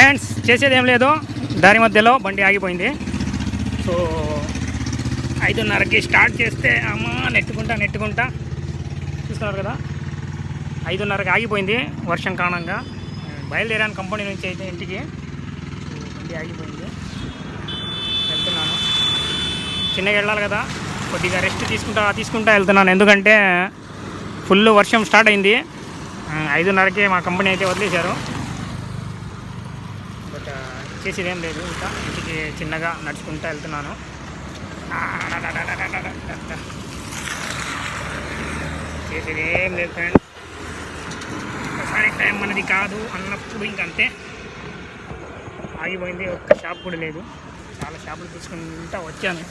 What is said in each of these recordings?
Friends చేసేది ఏం లేదు. దారి మధ్యలో బండి ఆగిపోయింది. సో ఐదున్నరకి స్టార్ట్ చేస్తే అమ్మ నెట్టుకుంటా నెట్టుకుంటా. చూస్తున్నారు కదా? ఐదున్నరకి ఆగిపోయింది వర్షం కారణంగా. బయలుదేరాను కంపెనీ నుంచి అయితే ఇంటికి. బండి ఆగిపోయింది. వెళ్తున్నాను. చిన్నగా వెళ్ళాలి కదా? కొద్దిగా రెస్ట్ తీసుకుంటా తీసుకుంటా వెళ్తున్నాను. ఎందుకంటే ఫుల్ వర్షం స్టార్ట్ అయింది. ఐదున్నరకే మా కంపెనీ అయితే వదిలేశారు. బట్ చేసేది ఏం లేదు. ఇంకా ఇంటికి చిన్నగా నడుచుకుంటూ వెళ్తున్నాను. చేసేది ఏం లేదు ఫ్రెండ్ ఒకసారి టైం మనది కాదు అన్నప్పుడు ఇంకంతే. ఆగిపోయింది. ఒక్క షాప్ కూడా లేదు. చాలా షాపులు తీసుకుంటా వచ్చాను.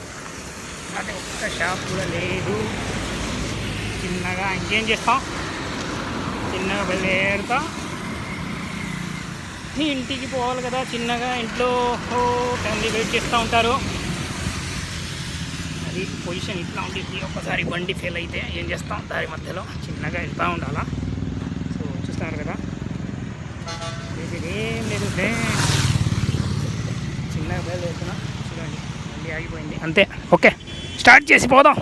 అదే ఒక్క షాప్ కూడా లేదు. చిన్నగా ఇంకేం చేస్తాం? చిన్నగా బయలుదేరుతా. ఇంటికి పోవాలి కదా చిన్నగా ఇంట్లో ఫ్యామిలీ వెయిట్ చేస్తూ ఉంటారు. అది పొజిషన్ ఇట్లా ఉంటుంది ఒక్కసారి బండి ఫెయిల్ అయితే ఏం చేస్తాం? దారి మధ్యలో చిన్నగా వెళ్తూ ఉండాలా? సో చూస్తున్నారు కదా? ఏం లేదు చిన్నగా బయలుదేరుతున్నా. చూడండి బండి ఆగిపోయింది. అంతే. ఓకే. స్టార్ట్ చేసి పోదాం.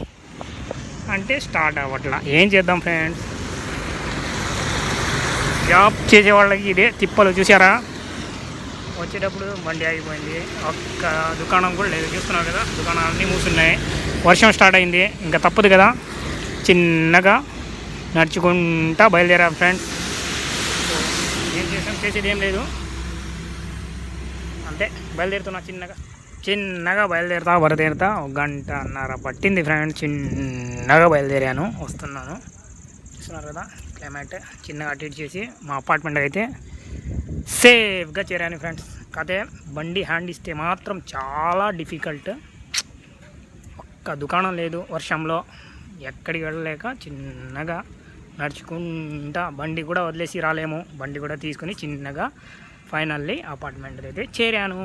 అంటే స్టార్ట్ అవ్వట్లా. ఏం చేద్దాం ఫ్రెండ్స్? జాబ్ చేసే వాళ్ళకి ఇదే తిప్పలు చూసారా? వచ్చేటప్పుడు బండి ఆగిపోయింది. ఒక్క దుకాణం కూడా లేదు. చూస్తున్నారు కదా దుకాణాలన్నీ మూసున్నాయి. వర్షం స్టార్ట్ అయింది. ఇంకా తప్పదు కదా. చిన్నగా నడుచుకుంటా బయలుదేరా ఫ్రెండ్స్ ఏం చేసాం? చేసేది ఏం లేదు. అంతే. బయలుదేరుతున్నా చిన్నగా. చిన్నగా బయలుదేరుతా బయలుదేరుతా ఒక గంటన్నర పట్టింది ఫ్రెండ్. చిన్నగా బయలుదేరాను. వస్తున్నాను. చూస్తున్నారు కదా. క్లైమేట్ చిన్నగా అటు ఇటు చేసి మా అపార్ట్మెంట్ అయితే సేఫ్గా చేరాను ఫ్రెండ్స్ కాకపోతే బండి హ్యాండ్ ఇస్తే మాత్రం చాలా డిఫికల్ట్ ఒక్క దుకాణం లేదు వర్షంలో. ఎక్కడికి వెళ్ళలేక చిన్నగా నడుచుకుంటా బండి కూడా వదిలేసి రాలేము. బండి కూడా తీసుకుని చిన్నగా ఫైనల్లీ అపార్ట్మెంట్ అయితే చేరాను.